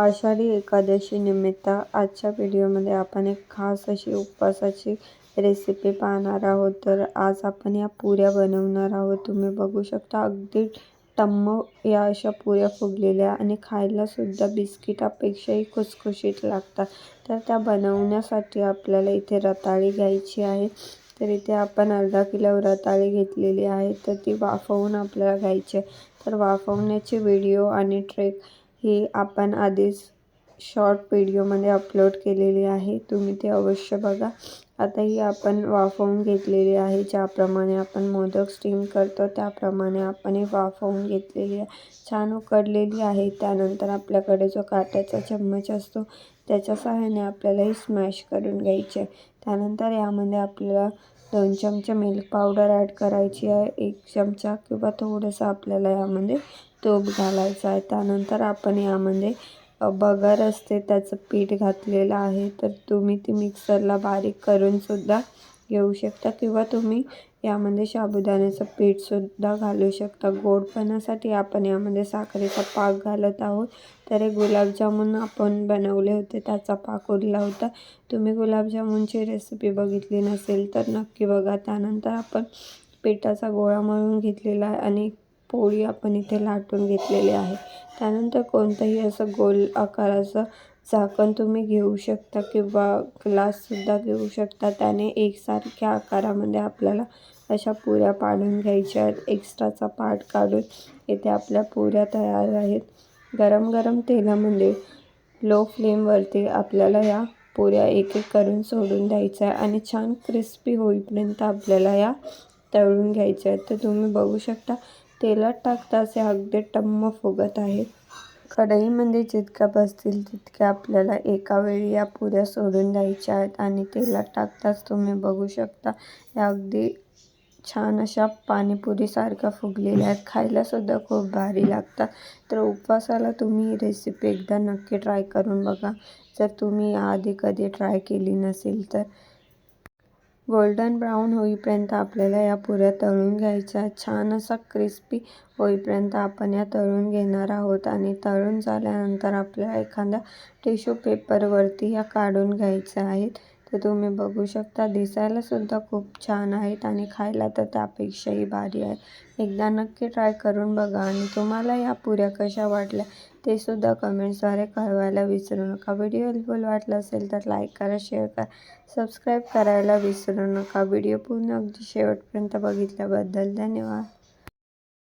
आषाढी एकादशी निमित्त आजच्या व्हिडिओमध्ये आपण एक खास अशी उपवासाची रेसिपी पाहणार आहोत. तर आज आपण या पुऱ्या बनवणार आहोत. तुम्ही बघू शकता अगदी टम्म या अशा पुऱ्या फुगलेल्या आणि खायलासुद्धा बिस्किटापेक्षाही खुसखुशीत लागतात. तर त्या बनवण्यासाठी आपल्याला इथे रताळी घ्यायची आहे. तर इथे आपण अर्धा किलो रताळी घेतलेली आहे. तर ती वाफवून आपल्याला घ्यायची आहे. तर वाफवण्याची व्हिडिओ आणि ट्रेक हे आपण आधीच शॉर्ट व्हिडिओमध्ये अपलोड केलेली आहे. तुम्ही ते अवश्य बघा. आता ही आपण वाफवून घेतलेली आहे. ज्याप्रमाणे आपण मोदक स्टीम करतो त्याप्रमाणे आपण हे वाफवून घेतलेली आहे. छान उकडलेली आहे. त्यानंतर आपल्याकडे जो काट्याचा चम्मच असतो त्याच्या सहाय्याने आपल्याला ही स्मॅश करून घ्यायची. आहे त्यानंतर यामध्ये आपल्याला दोन चमचे मिल्क पावडर ॲड करायची आहे. एक चमचा किंवा थोडंसं आपल्याला यामध्ये तूप घालायचं आहे. त्यानंतर आपण यामध्ये बगर असते त्याचं पीठ घातलेलं आहे तर तुम्ही ती मिक्सरला बारीक करूनसुद्धा घेऊ शकता. किंवा तुम्ही यामध्ये साबुदाण्याचं पीठसुद्धा घालू शकता. गोडपणासाठी आपण यामध्ये साखरेचा पाक घालत आहोत. तर हे गुलाबजामुन आपण बनवले होते त्याचा पाक उरला होता. तुम्ही गुलाबजामुनची रेसिपी बघितली नसेल तर नक्की बघा. त्यानंतर आपण पिठाचा गोळा मळून घेतलेला आहे आणि पोळी आपण इथे लाटून घेतलेली आहे. त्यानंतर कोणतंही असं गोल आकाराचं झाकण तुम्ही घेऊ शकता किंवा ग्लाससुद्धा घेऊ शकता. त्याने एकसारख्या आकारामध्ये आपल्याला अशा पुऱ्या पाडून घ्यायच्या आहेत. एक्स्ट्राचा पाट काढून इथे आपल्या पुऱ्या तयार आहेत. गरम गरम तेलामध्ये लो फ्लेमवरती आपल्याला या पुऱ्या एक एक करून सोडून द्यायच्या आहे आणि छान क्रिस्पी होईपर्यंत आपल्याला या तळून घ्यायच्या आहेत. तर तुम्ही बघू शकता तेलात टाकताच हे अगदी टम्म फुगत आहेत. कढईमध्ये म्हणजे जितक्या बसतील तितक्या आपल्याला एका वेळी या पुऱ्या सोडून द्यायच्या आहेत आणि तेलात टाकताच तुम्ही बघू शकता. या अगदी छान अशा पाणीपुरीसारख्या फुगलेल्या आहेत. खायलासुद्धा खूप भारी लागतात. तर उपवासाला तुम्ही ही रेसिपी एकदा नक्की ट्राय करून बघा. जर तुम्ही आधी कधी ट्राय केली नसेल तर. गोल्डन ब्राऊन होईपर्यंत आपल्याला या पुऱ्या तळून घ्यायच्या. छान असा क्रिस्पी होईपर्यंत आपण या तळून घेणार आहोत आणि तळून झाल्यानंतर आपल्याला एखाद्या टिश्यू पेपरवरती या काढून घ्यायच्या आहेत. तर तुम्ही बघू शकता. दिसायलासुद्धा खूप छान आहेत आणि खायला तर त्यापेक्षाही भारी आहे एकदा नक्की ट्राय करून बघा आणि तुम्हाला या पुऱ्या कशा वाटल्या ते सुद्धा कमेंट्सद्वारे कळवायला विसरू नका. व्हिडिओ हेल्पफुल वाटला असेल तर लाईक करा शेअर करा सबस्क्राईब करायला विसरू नका. व्हिडिओ पूर्ण अगदी शेवटपर्यंत बघितल्याबद्दल धन्यवाद.